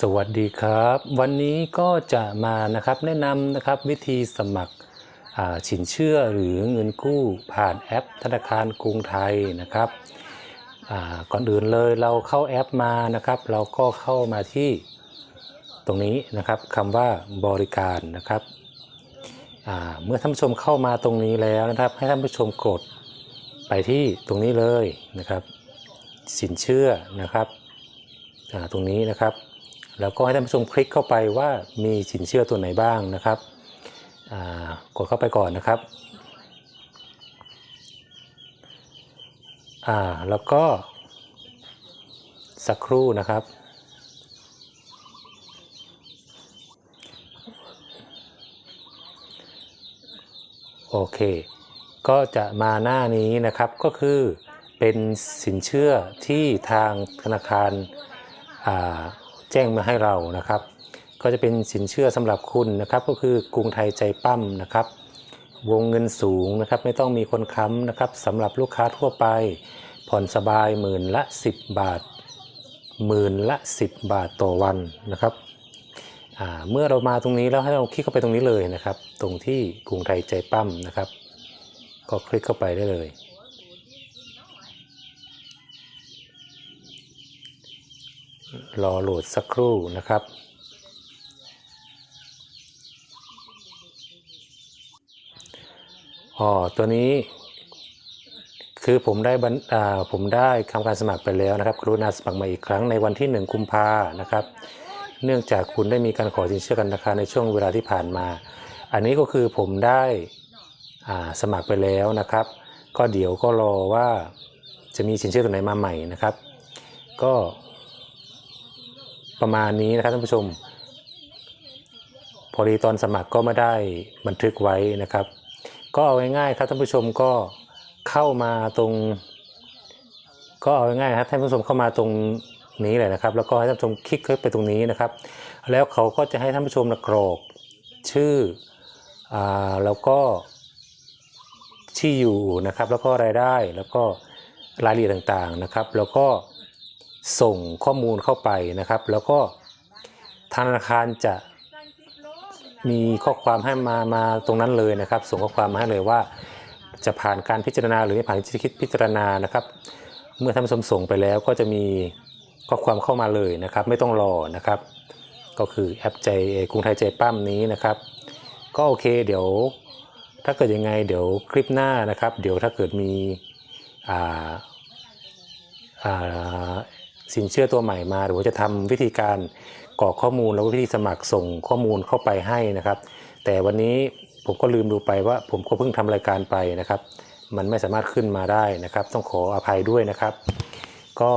สวัสดีครับ วันนี้ก็จะมานะครับแนะนำนะครับวิธีสมัครสินเชื่อหรือเงินกู้ผ่านแอป ธนาคารกรุงไทยนะครับก่อนอื่นเลยเราเข้าแอปมานะครับ เราก็เข้ามาที่ตรงนี้นะครับคำว่าบริการนะครับเมื่อท่านผู้ชมเข้ามาตรงนี้แล้วนะครับ ให้ท่านผู้ชมกดไปที่ตรงนี้เลยนะครับ สินเชื่อนะครับตรงนี้นะครับ แล้วก็ให้ท่านผู้ชมคลิกเข้าไปว่ามีสินเชื่อตัวไหนบ้างนะครับกดเข้าไปก่อนนะครับอ่าแล้วก็ สักครู่นะครับ โอเค ก็จะมาหน้านี้นะครับก็คือเป็นสินเชื่อที่ทางธนาคารอ่า แจ้งมาให้เรานะครับ ก็จะเป็นสินเชื่อสำหรับคุณนะครับ ก็คือกรุงไทยใจปั้มนะครับ วงเงินสูงนะครับ ไม่ต้องมีคนค้ำนะครับสำหรับลูกค้าทั่วไป ผ่อนสบายหมื่นละ 10 บาทหมื่นละ 10 บาทต่อวันนะครับเมื่อเรามาตรงนี้แล้วให้เราคลิกเข้าไปตรงนี้เลยนะครับ ตรงที่กรุงไทยใจปั้มนะครับ ก็คลิกเข้าไปได้เลย รอโหลดสักครู่นะครับ อ๋อ ตัวนี้ คือผมได้ผมได้ทำการสมัครไปแล้วนะครับกรุณาสมัครมาอีกครั้งในวันที่ 1 กุมภานะครับ เนื่องจากคุณได้มีการขอสินเชื่อกันราคาในช่วงเวลาที่ผ่านมา อันนี้ก็คือผมได้สมัครไปแล้วนะครับ ก็เดี๋ยวก็รอว่าจะมีสินเชื่อตัวไหนมาใหม่นะครับ ก็ ประมาณนี้นะครับท่านผู้ชม พอดีตอนสมัครก็ไม่ได้บันทึกไว้นะครับ ก็เอาง่ายๆครับท่านผู้ชมก็เข้ามาตรง ก็เอาง่ายๆครับท่านผู้ชมเข้ามาตรงนี้เลยนะครับ แล้วก็ให้ท่านผู้ชมคลิกเข้าไปตรงนี้นะครับ แล้วเขาก็จะให้ท่านผู้ชมกรอกชื่ออแล้วก็ที่อยู่นะครับ แล้วก็รายได้แล้วก็รายละเอียดต่างๆนะครับ แล้วก็ ส่งข้อมูลเข้าไปนะครับ แล้วก็ธนาคารจะมีข้อความให้มามาตรงนั้นเลยนะครับ ส่งข้อความมาให้เลยว่า จะผ่านการพิจารณาหรือไม่ผ่านคิดพิจารณานะครับ เมื่อท่านผู้ชมส่งไปแล้วก็จะมีข้อความเข้ามาเลยนะครับ ไม่ต้องรอนะครับ ก็คือแอปใจกรุงไทยใจปั้มนี้นะครับ ก็โอเคเดี๋ยวถ้าเกิดยังไงเดี๋ยวคลิปหน้านะครับ เดี๋ยวถ้าเกิดมีอ่าอ่า สินเชื่อตัวใหม่มาหรือว่าจะทำวิธีการกรอกข้อมูลแล้วก็วิธีสมัครส่งข้อมูลเข้าไปให้นะครับ แต่วันนี้ผมก็ลืมดูไปว่าผมก็เพิ่งทำรายการไปนะครับ มันไม่สามารถขึ้นมาได้นะครับ ต้องขออภัยด้วยนะครับ ก็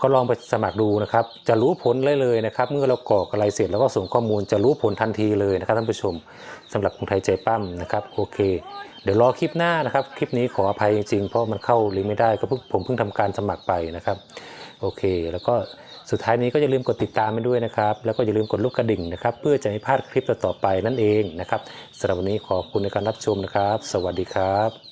ก็ลองไปสมัครดูนะครับ จะรู้ผลเลยเลยนะครับ เมื่อเรากรอกอะไรเสร็จแล้วก็ส่งข้อมูลจะรู้ผลทันทีเลยนะครับท่านผู้ชมสำหรับกรุงไทยใจปั้มนะครับโอเค เดี๋ยวรอคลิปหน้านะครับ คลิปนี้ขออภัยจริงๆ เพราะมันเข้าลิงก์ไม่ได้ก็เพิ่งผมเพิ่งทำการสมัครไปนะครับโอเค แล้วก็สุดท้ายนี้ก็อย่าลืมกดติดตามไปด้วยนะครับ แล้วก็อย่าลืมกดลูกกระดิ่งนะครับ เพื่อจะไม่พลาดคลิปต่อๆไปนั่นเองนะครับสำหรับวันนี้ขอบคุณในการรับชมนะครับ สวัสดีครับ